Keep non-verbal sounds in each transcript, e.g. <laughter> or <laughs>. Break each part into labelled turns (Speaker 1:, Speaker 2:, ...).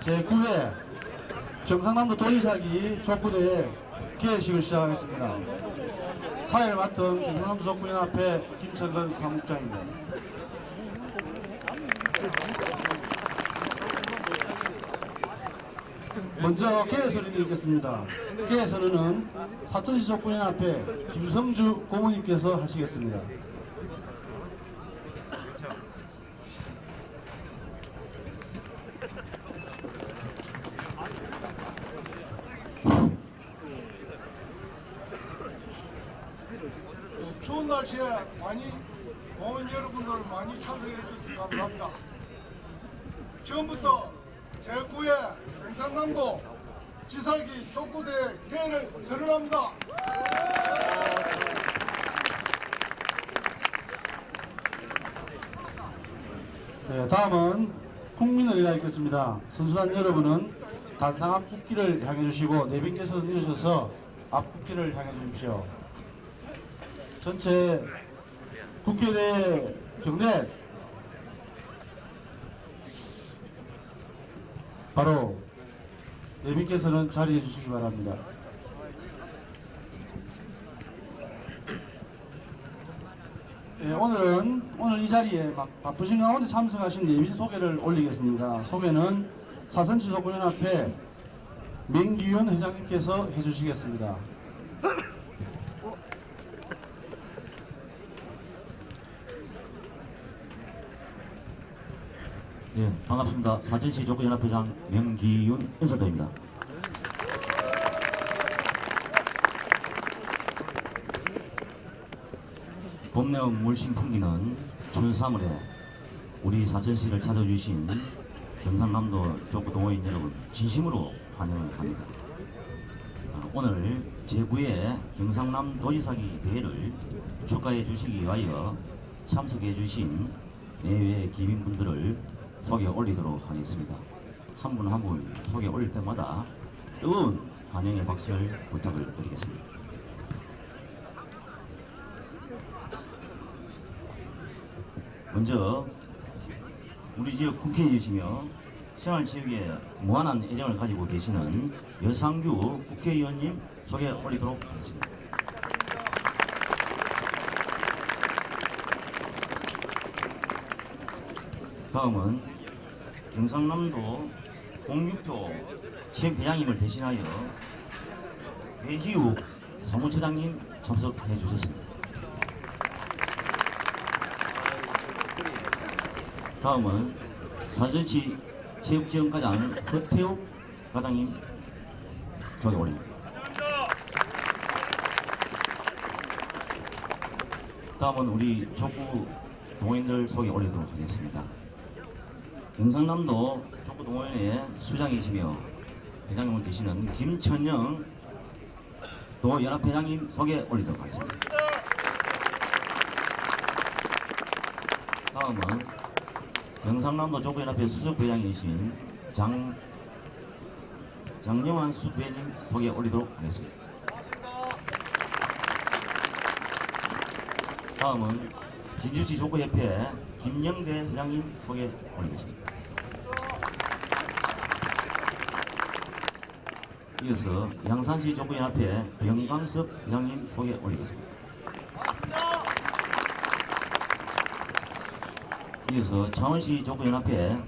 Speaker 1: 제9회 경상남도 도의사기 족구대회 개회식을 시작하겠습니다. 사회를 맡은 경상남도 족구연합회 김천근 사무장입니다. 먼저 개회선언을 읽겠습니다. 개회선언은 사천시 족구연합회 김성주 고모님께서 하시겠습니다.
Speaker 2: 추운 날씨에 많이 온 여러분들 많이 참석해 주셔서 감사합니다. 처음부터 제9회 경상남도 지사기 족구대 개회를 선언합니다.
Speaker 1: 네, 다음은 국민의례가 있겠습니다. 선수단 여러분은 단상 앞 국기를 향해 주시고 내빈께서 일으셔서 앞 국기를 향해 주십시오. 전체 국회대 경례 바로 내빈께서는 자리해 주시기 바랍니다. 예, 오늘은 오늘 이 자리에 막 바쁘신 가운데 참석하신 예빈 소개를 올리겠습니다. 소개는 사선지 소구연합회 민기윤 회장님께서 해주시겠습니다.
Speaker 3: 예, 반갑습니다. 사천시 조건연합회장 명기윤 인사드립니다. 봄내음 물씬 풍기는 3월에 우리 사천시를 찾아주신 경상남도 족구 동호인 여러분 진심으로 환영을 합니다. 아, 오늘 제9회 경상남 도지사기 대회를 축하해 주시기 위하여 참석해 주신 내외 기민분들을 소개 올리도록 하겠습니다. 한 분 한 분 소개 올릴 때마다 뜨거운 환영의 박수를 부탁을 드리겠습니다. 먼저 우리 지역 국회의원이시며 생활체육에 무한한 애정을 가지고 계시는 여상규 국회의원님 소개 올리도록 하겠습니다. 다음은 경상남도 공육교 체육회장님을 대신하여 외기욱 사무처장님 참석해 주셨습니다. 다음은 사전치 체육지원과장 허태욱 과장님 소개 올립니다. 다음은 우리 족구 동호인들 소개 올리도록 하겠습니다. 경상남도 족구 동호인의 수장이시며 회장님을 계시는 김천영 동호연합회장님 소개 올리도록 하겠습니다. 다음은 경상남도 족구연합회 수석회장이신 장 장영환 수배님 소개 올리도록 하겠습니다. 다음은 진주시 족구협회 김영대 회장님 소개 올리겠습니다. 이어서 양산시 족구연합회 병광석 회장님 소개 올리겠습니다. 이어서 창원시 족구연합회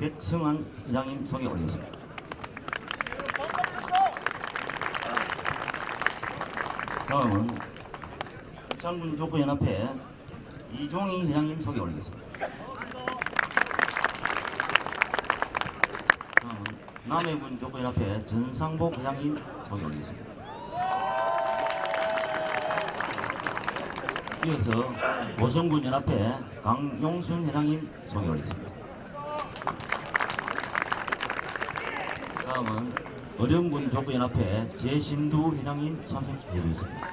Speaker 3: 백승환 회장님 소개 올리겠습니다. 다음은 창군 족구연합회 이종희 회장님 소개 올리겠습니다. 다음은 남해군 족구연합회 전상복 회장님 소개 올리겠습니다. 이어서 보성군 연합회 강용순 회장님 소개 올리겠습니다. 다음은 어령군 족구연합회 제신두 회장님 참석해 주셨습니다.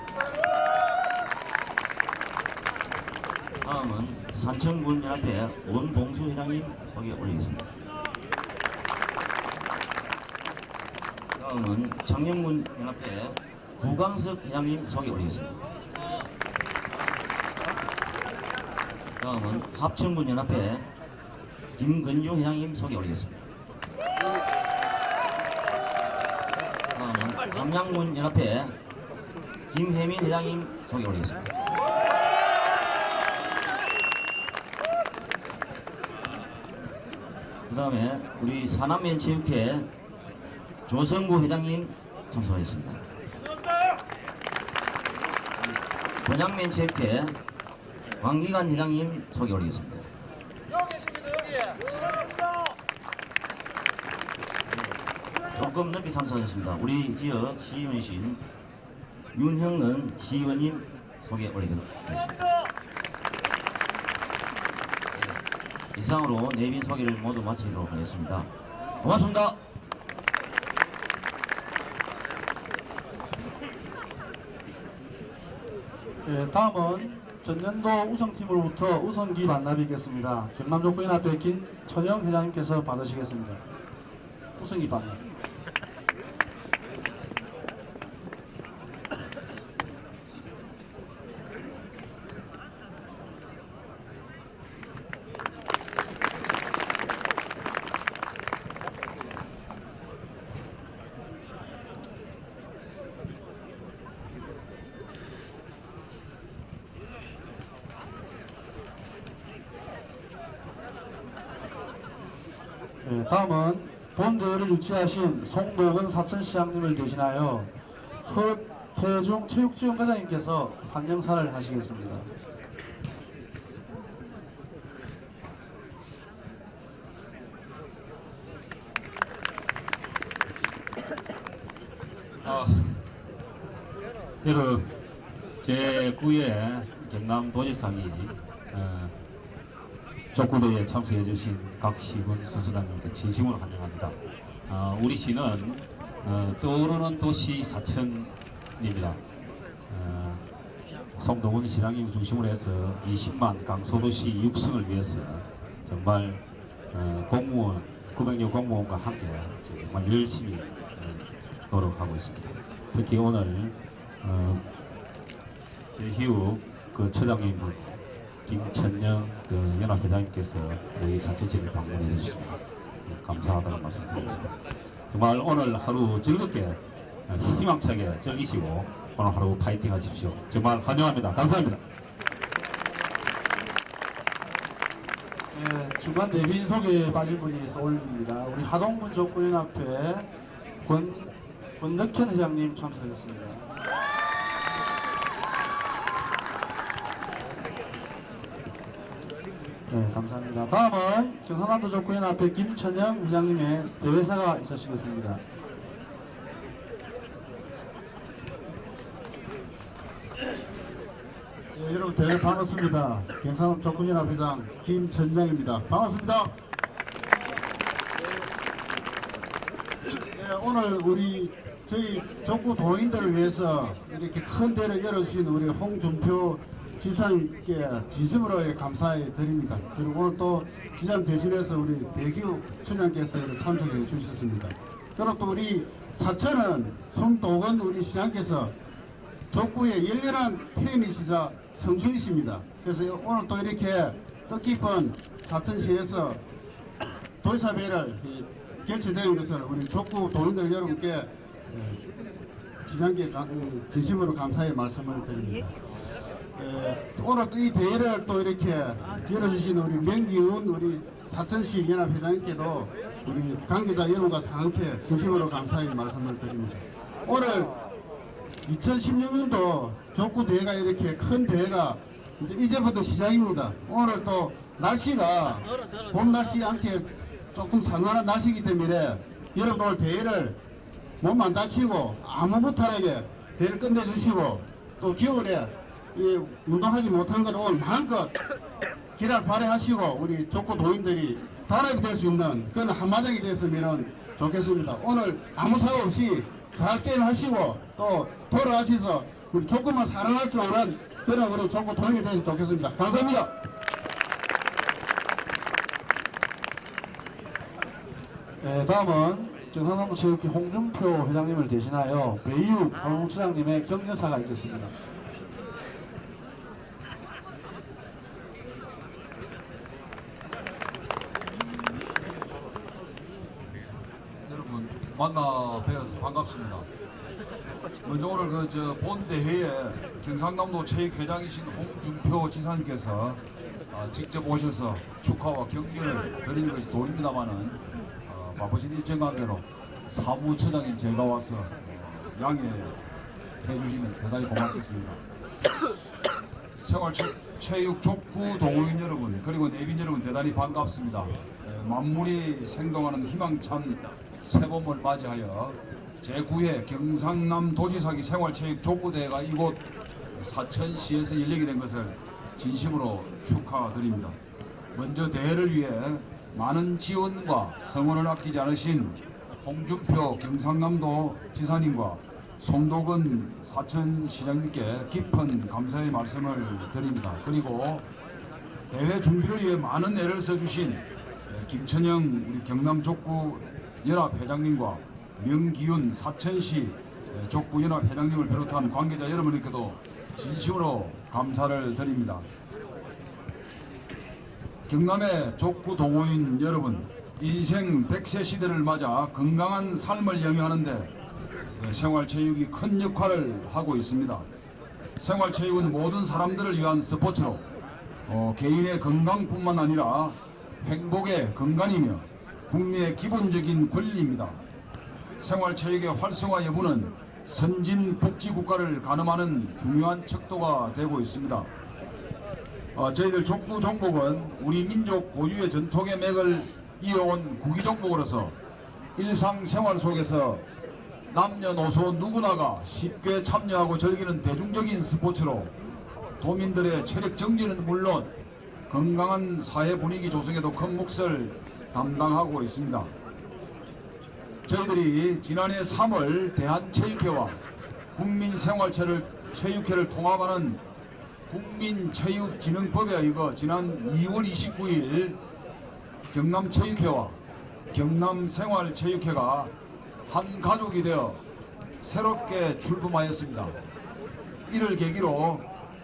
Speaker 3: 다음은 산청군 연합회 원봉수 회장님 소개 올리겠습니다. 다음은 장영군 연합회 구광석 회장님 소개 올리겠습니다. 다음은 합천군 연합회 김근중 회장님 소개 올리겠습니다. 다음은 남양군 연합회 김혜민 회장님 소개 올리겠습니다. 그 다음에 우리 사남면 체육회 조성구 회장님 참석하겠습니다. 번양면 체육회 왕기관 회장님 소개 올리겠습니다. 조금 늦게 참석하셨습니다. 우리 지역 시의원이신 윤형은 시의원님 소개 올리겠습니다. 이상으로 내빈 소개를 모두 마치도록 하겠습니다. 고맙습니다.
Speaker 1: 예, 다음은 전년도 우승팀으로부터 우승기 만나뵙겠습니다. 경남족구연합회 김천영 회장님께서 받으시겠습니다. 우승기 반납. 예, 다음은 본대회를 유치하신 송도근 사천시장님을 대신하여 허태중 체육지원과장님께서 환영사를 하시겠습니다.
Speaker 4: 아, 여러 제9회 경남도지상이 어, 족구대회에 참석해 주신 각 시군 선수단님께 진심으로 환영합니다. 어, 우리 시는 어, 떠오르는 도시 사천입니다. 어, 송동훈 시장님 중심으로 해서 20만 강소도시 육성을 위해서 정말 어, 공무원 900여 공무원과 함께 정말 열심히 어, 노력하고 있습니다. 특히 오늘 어, 희우 그 처장님 김천영 그 연합회장님께서 저희 자체집을 방문해 주셨습니다. 네, 감사하다는 말씀드리겠습니다. 정말 오늘 하루 즐겁게 어, 희망차게 즐기시고 오늘 하루 파이팅 하십시오. 정말 환영합니다. 감사합니다.
Speaker 1: 예, 중간 내빈 소개에 빠진 분이 올립니다. 우리 하동군 족구연합회 권, 권덕현 회장님 참석했습니다. 네, 감사합니다. 다음은 경상남도 족구연합회 김천영 회장님의 대회사가 있으시겠습니다.
Speaker 2: 예, 여러분 대회 반갑습니다. 경상남 족구연합 회장 김천장입니다. 반갑습니다. 예, 오늘 우리 저희 족구 도인들을 위해서 이렇게 큰 대회를 열어주신 우리 홍준표 지사님께 진심으로 감사해 드립니다. 그리고 오늘 또 지사님 대신해서 우리 배기욱 처장께서 참석해 주셨습니다. 그리고 또 우리 사천은 손도건 우리 시장께서 족구의 열렬한 팬이시자 선수이십니다. 그래서 오늘 또 이렇게 뜻깊은 사천시에서 도시사회를 이 개최되는 것을 우리 족구 도민들 여러분께 에, 지장께 가- 어, 진심으로 감사의 말씀을 드립니다. 에, 오늘 또이 대회를 또 이렇게 열어주신 우리 명기훈 우리 사천시 연합회장님께도 우리 관계자 여러분과 다 함께 진심으로 감사의 말씀을 드립니다. 오늘 2016년도 족구 대회가 이렇게 큰 대회가 이제 이제부터 시작입니다. 오늘 또 날씨가 봄 날씨 않게 조금 상한한 날씨이기 때문에 여러분 오늘 대회를 몸 안 다치고 아무 무탈하게 대회를 끝내주시고 또 겨울에 이 운동하지 못한 걸 오늘 마음껏 기랄 발휘하시고 우리 족구 도인들이 단합이 될 수 있는 그런 한마당이 됐으면 좋겠습니다. 오늘 아무 사고 없이 잘 게임하시고 또 돌아가셔서 우리 족구만 사랑할 줄 아는 그런 우리 족구 도인이 되면 좋겠습니다. 감사합니다.
Speaker 1: 예, 다음은 경상남도 체육회 홍준표 회장님을 대신하여 배유 조무처장님의 격려사가 있겠습니다.
Speaker 5: 여러분 만나 뵈어서 반갑습니다. 먼저 오늘 그 저 본 대회에 경상남도 체육회장이신 홍준표 지사님께서 아, 직접 오셔서 축하와 격려를 드리는 것이 도리입니다만은 어, 바쁘신 일정 관계로 사무처장인 제가 와서 어, 양해해 주시면 대단히 고맙겠습니다. 생활 체, 체육 족구 동호인 여러분 그리고 내빈 여러분 대단히 반갑습니다. 에, 만물이 생동하는 희망찬 새봄을 맞이하여 제9회 경상남 도지사기 생활체육 족구대회가 이곳 사천시에서 열리게 된 것을 진심으로 축하드립니다. 먼저 대회를 위해 많은 지원과 성원을 아끼지 않으신 홍준표 경상남도 지사님과 송도근 사천시장님께 깊은 감사의 말씀을 드립니다. 그리고 대회 준비를 위해 많은 애를 써주신 김천영 우리 경남족구 연합 회장님과 명기윤 사천시 족구 연합 회장님을 비롯한 관계자 여러분께도 진심으로 감사를 드립니다. 경남의 족구 동호인 여러분, 인생 100세 시대를 맞아 건강한 삶을 영위하는데 생활체육이 큰 역할을 하고 있습니다. 생활체육은 모든 사람들을 위한 스포츠로 어, 개인의 건강뿐만 아니라 행복의 근간이며 국민의 기본적인 권리입니다. 생활체육의 활성화 여부는 선진 복지국가를 가늠하는 중요한 척도가 되고 있습니다. 어, 저희들 족구 종목은 우리 민족 고유의 전통의 맥을 이어온 구기 종목으로서 일상생활 속에서 남녀노소 누구나가 쉽게 참여하고 즐기는 대중적인 스포츠로 도민들의 체력 정지는 물론 건강한 사회 분위기 조성에도 큰 몫을 담당하고 있습니다. 저희들이 지난해 3월 대한체육회와 국민생활체를 체육회를 통합하는 국민체육진흥법에 의거 지난 2월 29일 경남체육회와 경남생활체육회가 한 가족이 되어 새롭게 출범하였습니다. 이를 계기로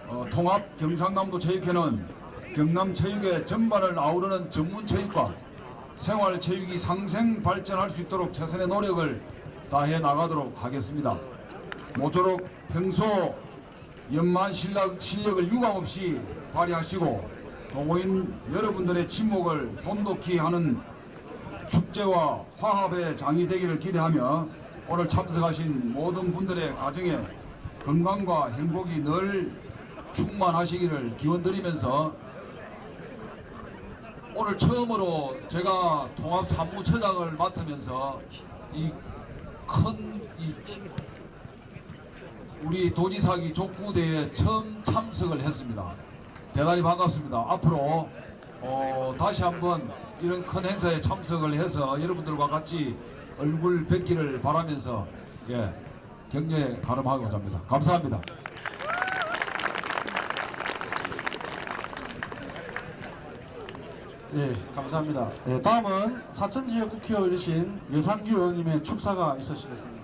Speaker 5: 어, 통합 경상남도 체육회는 경남 체육의 전반을 아우르는 전문 체육과 생활 체육이 상생 발전할 수 있도록 최선의 노력을 다해 나가도록 하겠습니다. 모쪼록 평소 연만 실력, 실력을 유감없이 발휘하시고 동호인 여러분들의 친목을 돈독히 하는 축제와 화합의 장이 되기를 기대하며 오늘 참석하신 모든 분들의 가정에 건강과 행복이 늘 충만하시기를 기원드리면서 오늘 처음으로 제가 통합 사무처장을 맡으면서 이큰이 우리 도지사기 족구대에 처음 참석을 했습니다. 대단히 반갑습니다. 앞으로 어, 다시 한번 이런 큰 행사에 참석을 해서 여러분들과 같이 얼굴 뵙기를 바라면서 예, 격려에 가름하고자 합니다. 감사합니다.
Speaker 1: 예, 감사합니다. 예, 다음은 사천 지역 국회의원이신 여상규 의원님의 축사가 있으시겠습니다.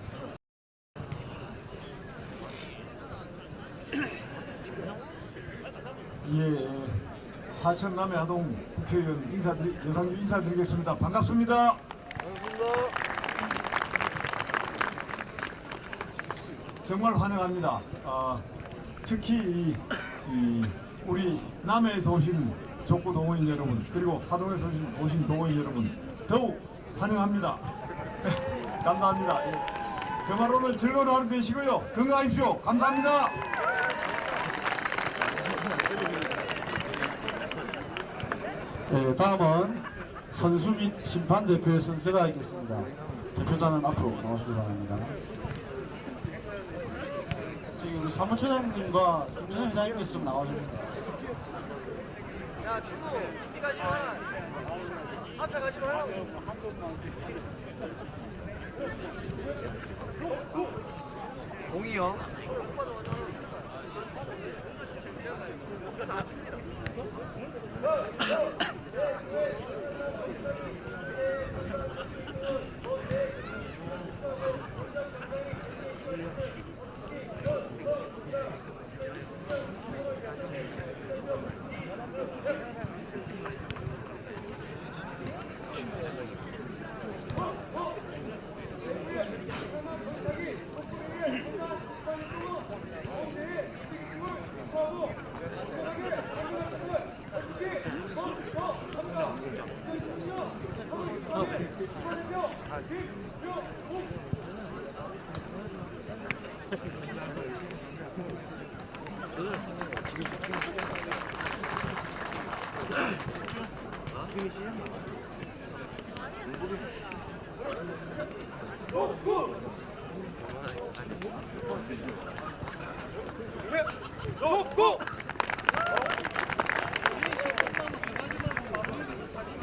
Speaker 6: 예, 사천 남해 아동 국회의원 인사드리, 여상규 인사드리겠습니다. 반갑습니다. 정말 환영합니다. 아, 특히 이, 이 우리 남해에서 오신 족구 동호인 여러분 그리고 하동에서 오신, 동호인 여러분 더욱 환영합니다. <laughs> 감사합니다. 예. 정말 오늘 즐거운 하루 되시고요. 건강하십시오. 감사합니다.
Speaker 1: 예, 다음은 선수 및 심판 대표의 선세가 있겠습니다. 대표단은 앞으로 나오시기 바랍니다. 지금 사무처장님과 김천현 회장님께서 좀 나와주십니다.
Speaker 7: 야 친구 이가지마 앞에 가지 말라고. 공이요.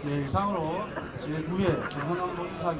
Speaker 1: 네, 이상으로 제9회 경원항공 사기